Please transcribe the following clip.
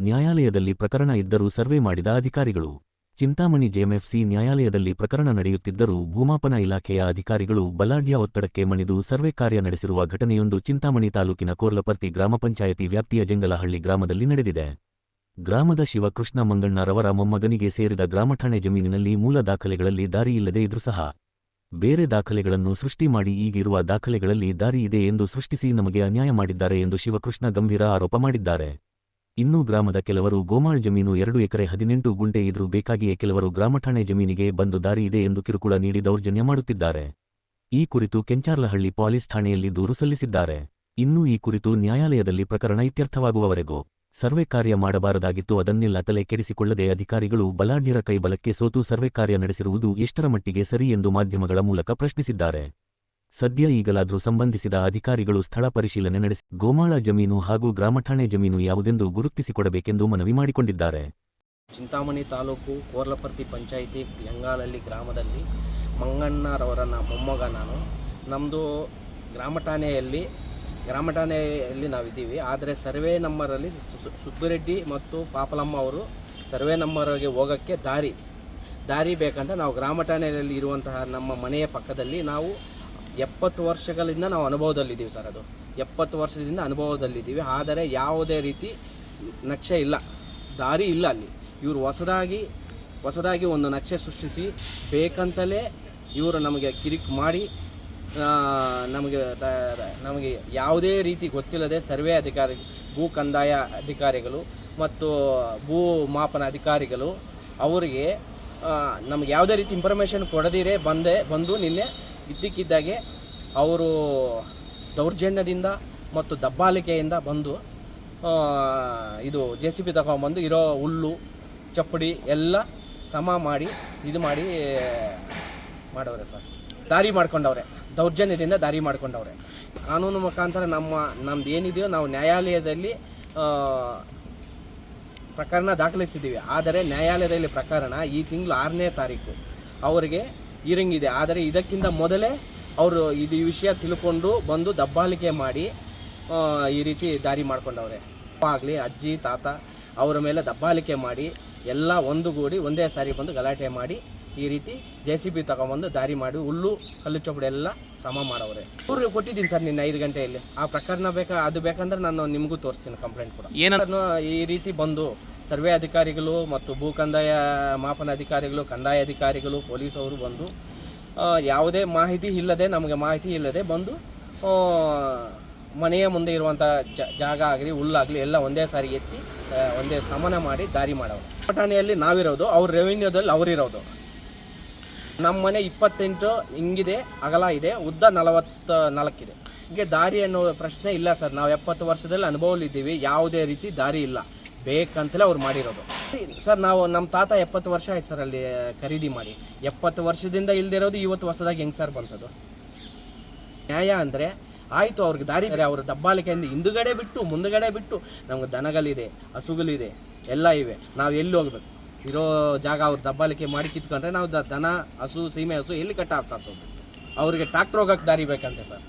ನ್ಯಾಯಾಲಯದಲ್ಲಿ ಪ್ರಕರಣ ಇದ್ದರೂ ಸರ್ವೆ ಮಾಡಿದ ಅಧಿಕಾರಿಗಳು. ಚಿಂತಾಮಣಿ ಜೆಎಂಎಫ್ಸಿ ನ್ಯಾಯಾಲಯದಲ್ಲಿ ಪ್ರಕರಣ ನಡೆಯುತ್ತಿದ್ದರೂ ಭೂಮಾಪನ ಇಲಾಖೆಯ ಅಧಿಕಾರಿಗಳು ಬಲಾಢ್ಯ ಒತ್ತಡಕ್ಕೆ ಮಣಿದು ಸರ್ವೆ ಕಾರ್ಯ ನಡೆಸಿರುವ ಘಟನೆಯೊಂದು ಚಿಂತಾಮಣಿ ತಾಲೂಕಿನ ಕೋರ್ಲಪರ್ತಿ ಗ್ರಾಮ ಪಂಚಾಯತಿ ವ್ಯಾಪ್ತಿಯ ಜಂಗಲಹಳ್ಳಿ ಗ್ರಾಮದಲ್ಲಿ ನಡೆದಿದೆ. ಗ್ರಾಮದ ಶಿವಕೃಷ್ಣ ಮಂಗಣ್ಣರವರ ಮೊಮ್ಮಗನಿಗೆ ಸೇರಿದ ಗ್ರಾಮಠಾಣೆ ಜಮೀನಿನಲ್ಲಿ ಮೂಲ ದಾಖಲೆಗಳಲ್ಲಿ ದಾರಿಯಿಲ್ಲದೆ ಇದ್ರೂ ಸಹ. ಬೇರೆ ದಾಖಲೆಗಳನ್ನು ಸೃಷ್ಟಿ ಮಾಡಿ ಈಗಿರುವ ದಾಖಲೆಗಳಲ್ಲಿ ದಾರಿ ಇದೆ ಎಂದು ಸೃಷ್ಟಿಸಿ ನಮಗೆ ಅನ್ಯಾಯ ಮಾಡಿದ್ದಾರೆ ಎಂದು ಶಿವಕೃಷ್ಣ ಗಂಭೀರ ಆರೋಪ ಮಾಡಿದ್ದಾರೆ. ಇನ್ನು ಗ್ರಾಮದ ಕೆಲವರು ಗೋಮಾಳ್ ಜಮೀನು ಎರಡು ಎಕರೆ ಹದಿನೆಂಟು ಗುಂಟೆ ಇದ್ರೂ ಬೇಕಾಗಿಯೇ ಕೆಲವರು ಗ್ರಾಮಠಾಣೆ ಜಮೀನಿಗೆ ಬಂದು ದಾರಿ ಇದೆ ಎಂದು ಕಿರುಕುಳ ನೀಡಿ ದೌರ್ಜನ್ಯ ಮಾಡುತ್ತಿದ್ದಾರೆ. ಈ ಕುರಿತು ಕೆಂಚಾರ್ಲಹಳ್ಳಿ ಪೊಲೀಸ್ ಠಾಣೆಯಲ್ಲಿ ದೂರು ಸಲ್ಲಿಸಿದ್ದಾರೆ. ಇನ್ನೂ ಈ ಕುರಿತು ನ್ಯಾಯಾಲಯದಲ್ಲಿ ಪ್ರಕರಣ ಇತ್ಯರ್ಥವಾಗುವವರೆಗೂ ಸರ್ವೆ ಕಾರ್ಯ ಮಾಡಬಾರದಾಗಿತ್ತು. ಅದನ್ನೆಲ್ಲ ತಲೆ ಕೆಡಿಸಿಕೊಳ್ಳದೆ ಅಧಿಕಾರಿಗಳು ಬಲಾಢ್ಯರ ಕೈಬಲಕ್ಕೆ ಸೋತು ಸರ್ವೆ ಕಾರ್ಯ ನಡೆಸಿರುವುದು ಎಷ್ಟರ ಮಟ್ಟಿಗೆ ಸರಿ ಎಂದು ಮಾಧ್ಯಮಗಳ ಮೂಲಕ ಪ್ರಶ್ನಿಸಿದ್ದಾರೆ. ಸದ್ಯ ಈಗಲಾದರೂ ಸಂಬಂಧಿಸಿದ ಅಧಿಕಾರಿಗಳು ಸ್ಥಳ ಪರಿಶೀಲನೆ ನಡೆಸಿ, ಗೋಮಾಳ ಜಮೀನು ಹಾಗೂ ಗ್ರಾಮಠಾಣೆ ಜಮೀನು ಯಾವುದೆಂದು ಗುರುತಿಸಿಕೊಡಬೇಕೆಂದು ಮನವಿ ಮಾಡಿಕೊಂಡಿದ್ದಾರೆ. ಚಿಂತಾಮಣಿ ತಾಲೂಕು ಕೋರ್ಲಪರ್ತಿ ಪಂಚಾಯಿತಿ ಯಂಗಾಲಲ್ಲಿ ಗ್ರಾಮದಲ್ಲಿ ಮಂಗಣ್ಣರವರ ಮೊಮ್ಮಗ ನಾನು. ನಮ್ಮದು ಗ್ರಾಮ ಠಾಣೆಯಲ್ಲಿ ಗ್ರಾಮ ಠಾಣೆಯಲ್ಲಿ ನಾವಿದ್ದೀವಿ. ಆದರೆ ಸರ್ವೆ ನಂಬರಲ್ಲಿ ಸುಬ್ಬರೆಡ್ಡಿ ಮತ್ತು ಪಾಪಲಮ್ಮ ಅವರು ಸರ್ವೆ ನಂಬರ್ಗೆ ಹೋಗೋಕ್ಕೆ ದಾರಿ ದಾರಿ ಬೇಕಂತ ನಾವು ಗ್ರಾಮ ಠಾಣೆಯಲ್ಲಿ ಇರುವಂತಹ ನಮ್ಮ ಮನೆಯ ಪಕ್ಕದಲ್ಲಿ ನಾವು ಎಪ್ಪತ್ತು ವರ್ಷಗಳಿಂದ ನಾವು ಅನುಭವದಲ್ಲಿದ್ದೀವಿ ಸರ್ ಅದು. ಎಪ್ಪತ್ತು ವರ್ಷದಿಂದ ಅನುಭವದಲ್ಲಿದ್ದೀವಿ. ಆದರೆ ಯಾವುದೇ ರೀತಿ ನಕ್ಷೆ ಇಲ್ಲ. ದಾರಿ ಇಲ್ಲ ಅಲ್ಲಿ. ಇವರು ಹೊಸದಾಗಿ ಹೊಸದಾಗಿ ಒಂದು ನಕ್ಷೆ ಸೃಷ್ಟಿಸಿ ಬೇಕಂತಲೇ ಇವರು ನಮಗೆ ಕಿರಿಕ್ ಮಾಡಿ ನಮಗೆ ನಮಗೆ ಯಾವುದೇ ರೀತಿ ಗೊತ್ತಿಲ್ಲದೆ ಸರ್ವೆ ಅಧಿಕಾರಿ, ಭೂ ಕಂದಾಯ ಅಧಿಕಾರಿಗಳು ಮತ್ತು ಭೂ ಮಾಪನ ಅಧಿಕಾರಿಗಳು ಅವರಿಗೆ ನಮಗೆ ಯಾವುದೇ ರೀತಿ ಇನ್ಫಾರ್ಮೇಷನ್ ಕೊಡದಿರೇ ಬಂದೆ, ಬಂದು ನಿನ್ನೆ ಇದ್ದಕ್ಕಿದ್ದಾಗೆ ಅವರು ದೌರ್ಜನ್ಯದಿಂದ ಮತ್ತು ದಬ್ಬಾಳಿಕೆಯಿಂದ ಬಂದು ಇದು ಜೆ ಸಿ ಬಿ ತಗೊಂಬಂದು ಇರೋ ಹುಲ್ಲು, ಚಪ್ಪಡಿ ಎಲ್ಲ ಸಮ ಮಾಡಿ, ಇದು ಮಾಡಿ ಮಾಡವ್ರೆ ಸರ್. ದಾರಿ ಮಾಡ್ಕೊಂಡವ್ರೆ. ದೌರ್ಜನ್ಯದಿಂದ ದಾರಿ ಮಾಡ್ಕೊಂಡವ್ರೆ. ಕಾನೂನು ಮುಖಾಂತರ ನಮ್ಮ, ನಮ್ದು ಏನಿದೆಯೋ ನಾವು ನ್ಯಾಯಾಲಯದಲ್ಲಿ ಪ್ರಕರಣ ದಾಖಲಿಸಿದ್ದೀವಿ. ಆದರೆ ನ್ಯಾಯಾಲಯದಲ್ಲಿ ಪ್ರಕರಣ ಈ ತಿಂಗಳು ಆರನೇ ತಾರೀಕು. ಅವರಿಗೆ ಇರಂಗಿದೆ. ಆದರೆ ಇದಕ್ಕಿಂತ ಮೊದಲೇ ಅವರು ಇದು ಈ ವಿಷಯ ತಿಳ್ಕೊಂಡು ಬಂದು ದಬ್ಬಾಳಿಕೆ ಮಾಡಿ ಈ ರೀತಿ ದಾರಿ ಮಾಡ್ಕೊಂಡವ್ರೆ. ಆಗಲಿ ಅಜ್ಜಿ ತಾತ ಅವರ ಮೇಲೆ ದಬ್ಬಾಳಿಕೆ ಮಾಡಿ ಎಲ್ಲ ಒಂದುಗೂಡಿ ಒಂದೇ ಸಾರಿ ಬಂದು ಗಲಾಟೆ ಮಾಡಿ ಈ ರೀತಿ ಜೆ ಸಿ ಬಿ ತಗೊಂಬಂದು ದಾರಿ ಮಾಡಿ ಹುಲ್ಲು ಕಲ್ಲು ಚೊಪ್ಪಡಿ ಎಲ್ಲ ಸಮ ಮಾಡವ್ರೆ. ಊರಿಗೆ ಕೊಟ್ಟಿದ್ದೀನಿ ಸರ್ ನಿನ್ನೆ ಐದು ಗಂಟೆಯಲ್ಲಿ. ಆ ಪ್ರಕರಣ ಬೇಕಾ ಅದು ಬೇಕಂದ್ರೆ ನಾನು ನಿಮಗೂ ತೋರಿಸ್ತೀನಿ ಕಂಪ್ಲೇಂಟ್ ಕೂಡ. ಏನೋ ಈ ರೀತಿ ಬಂದು ಸರ್ವೆ ಅಧಿಕಾರಿಗಳು ಮತ್ತು ಭೂ ಕಂದಾಯ ಮಾಪನ ಅಧಿಕಾರಿಗಳು, ಕಂದಾಯ ಅಧಿಕಾರಿಗಳು, ಪೊಲೀಸವರು ಬಂದು ಯಾವುದೇ ಮಾಹಿತಿ ಇಲ್ಲದೆ, ನಮಗೆ ಮಾಹಿತಿ ಇಲ್ಲದೆ ಬಂದು ಮನೆಯ ಮುಂದೆ ಇರುವಂಥ ಜಾಗ ಆಗಲಿ, ಹುಲ್ಲಾಗಲಿ, ಎಲ್ಲ ಒಂದೇ ಸಾರಿ ಎತ್ತಿ ಒಂದೇ ಸಮನ ಮಾಡಿ ದಾರಿ ಮಾಡವರು ಪಟಾಣಿಯಲ್ಲಿ ನಾವಿರೋದು, ಅವ್ರ ರೆವಿನ್ಯೂದಲ್ಲಿ ಅವರಿರೋದು ನಮ್ಮ ಮನೆ ಇಪ್ಪತ್ತೆಂಟು ಹಿಂಗಿದೆ, ಅಗಲ ಇದೆ, ಉದ್ದ ನಲವತ್ತ ನಾಲ್ಕಿದೆ ಹೀಗೆ ದಾರಿ ಅನ್ನೋ ಪ್ರಶ್ನೆ ಇಲ್ಲ ಸರ್. ನಾವು ಎಪ್ಪತ್ತು ವರ್ಷದಲ್ಲಿ ಅನುಭವಲಿದ್ದೀವಿ ಯಾವುದೇ ರೀತಿ ದಾರಿ ಇಲ್ಲ. ಬೇಕಂತಲೇ ಅವ್ರು ಮಾಡಿರೋದು. ಸರ್, ನಾವು ನಮ್ಮ ತಾತ ಎಪ್ಪತ್ತು ವರ್ಷ ಆಯ್ತು ಸರ್ ಅಲ್ಲಿ ಖರೀದಿ ಮಾಡಿ. ಎಪ್ಪತ್ತು ವರ್ಷದಿಂದ ಇಲ್ದಿರೋದು ಇವತ್ತು ಹೊಸದಾಗಿ ಹೆಂಗೆ ಸರ್ ಬಂತದು? ನ್ಯಾಯ ಅಂದರೆ ಆಯಿತು, ಅವ್ರಿಗೆ ದಾರಿ ಅವ್ರ ದಬ್ಬಾಳಿಕೆಯಿಂದ ಹಿಂದುಗಡೆ ಬಿಟ್ಟು, ಮುಂದುಗಡೆ ಬಿಟ್ಟು, ನಮ್ಗೆ ದನಗಳಿದೆ, ಹಸುಗಳಿದೆ, ಎಲ್ಲ ಇವೆ. ನಾವು ಎಲ್ಲಿ ಹೋಗ್ಬೇಕು? ಇರೋ ಜಾಗ ಅವ್ರು ದಬ್ಬಾಳಿಕೆ ಮಾಡಿ ಕಿತ್ಕೊಂಡ್ರೆ ನಾವು ದನ, ಹಸು, ಸೀಮೆ ಹಸು ಎಲ್ಲಿ ಕಟ್ಟ ಹಾಕೋದು ಅವ್ರಿಗೆ ಟ್ರಾಕ್ಟರ್ ಹೋಗಕ್ಕೆ ದಾರಿ ಬೇಕಂತೆ ಸರ್.